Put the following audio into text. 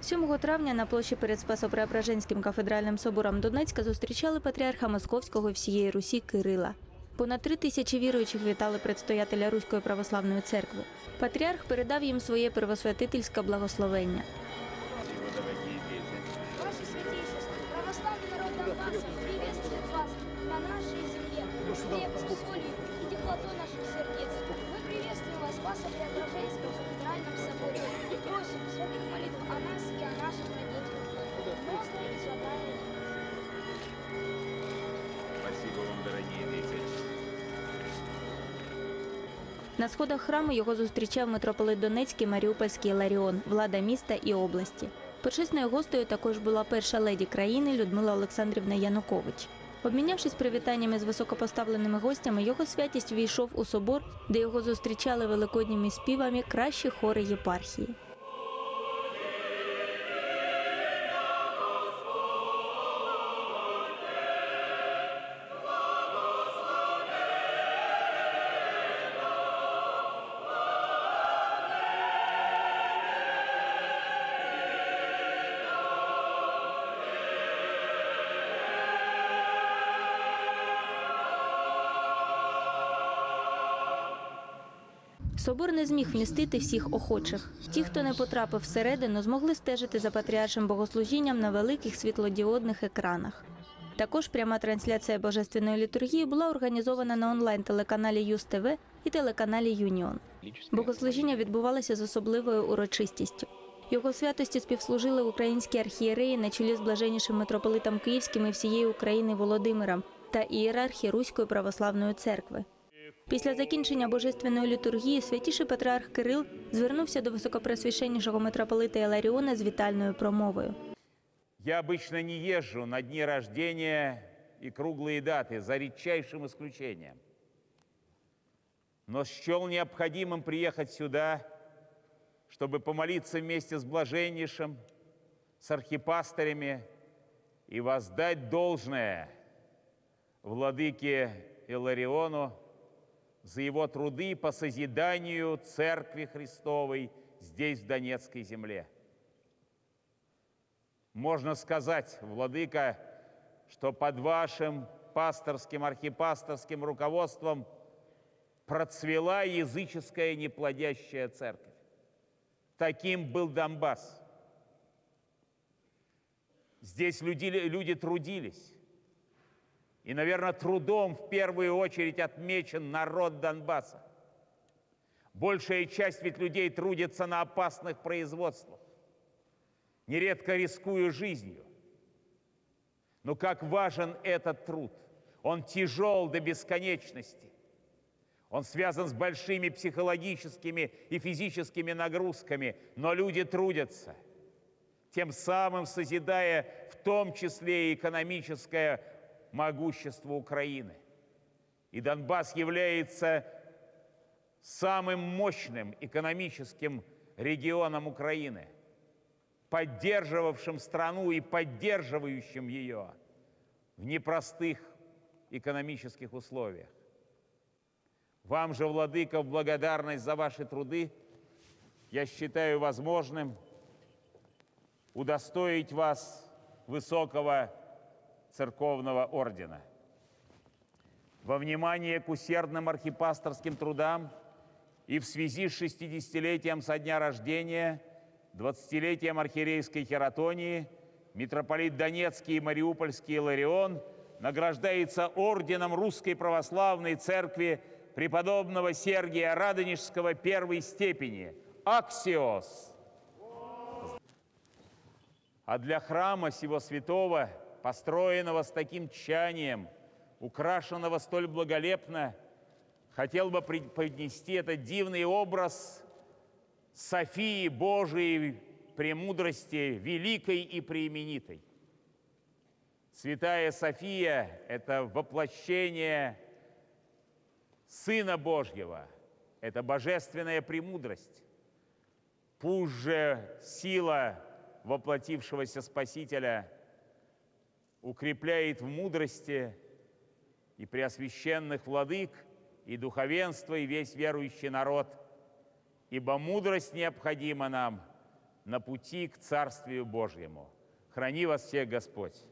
7 травня на площі перед Спасо-Преображенським кафедральним собором Донецька зустрічали патріарха Московського всієї Русі Кирила. Понад три тисячі віруючих вітали предстоятеля Руської православної церкви. Патріарх передав їм своє первосвятительське благословення. Ваше святейшество, православный народ Донбасса приветствует вас на нашей земле, хлебом, солью вас Спасо-Преображенском На сходах храму його зустрічав митрополит Донецький Маріупольський Ларіон, влада міста і області. Почесною гостею також була перша леді країни Людмила Олександрівна Янукович. Обмінявшись привітаннями з високопоставленими гостями, його святість війшов у собор, де його зустрічали великодніми співами кращі хори єпархії. Собор не зміг вмістити всіх охочих. Ті, хто не потрапив всередину, змогли стежити за патріаршим богослужінням на великих світлодіодних екранах. Також пряма трансляція божественної літургії була організована на онлайн-телеканалі Юс ТВ і телеканалі Юніон. Богослужіння відбувалося з особливою урочистістю. Його святості співслужили українські архієреї на чолі з блаженнішим митрополитом Київським і всієї України Володимиром та ієрархи Руської православної церкви. Після закінчення божественної літургії святіший патріарх Кирил звернувся до високопресвященнішого митрополита Іларіона з вітальною промовою. Я обычно не езжу на дни рождения и круглые даты, за редчайшим исключением. Но счел необходимым приехать сюда, чтобы помолиться вместе с блаженнейшим, с архипастырями и воздать должное владыке Илариону за его труды по созиданию Церкви Христовой здесь, в Донецкой земле. Можно сказать, Владыка, что под вашим пасторским, архипасторским руководством процвела языческая неплодящая церковь. Таким был Донбасс. Здесь люди, люди трудились. И, наверное, трудом в первую очередь отмечен народ Донбасса. Большая часть ведь людей трудится на опасных производствах, нередко рискуя жизнью. Но как важен этот труд! Он тяжел до бесконечности. Он связан с большими психологическими и физическими нагрузками, но люди трудятся, тем самым созидая в том числе и экономическое могущество Украины. И Донбасс является самым мощным экономическим регионом Украины, поддерживавшим страну и поддерживающим ее в непростых экономических условиях. Вам же, Владыка, в благодарность за ваши труды я считаю возможным удостоить вас высокого церковного ордена. Во внимание к усердным архипасторским трудам и в связи с 60-летием со дня рождения, 20-летием архиерейской хератонии, митрополит Донецкий и Мариупольский Иларион награждается орденом Русской Православной Церкви преподобного Сергия Радонежского первой степени «Аксиос». А для храма сего святого, построенного с таким тщанием, украшенного столь благолепно, хотел бы преподнести этот дивный образ Софии Божией премудрости, великой и преименитой. Святая София – это воплощение Сына Божьего, это божественная премудрость. Пусть же сила воплотившегося Спасителя укрепляет в мудрости и преосвященных владык, и духовенство, и весь верующий народ, ибо мудрость необходима нам на пути к Царствию Божьему. Храни вас всех Господь!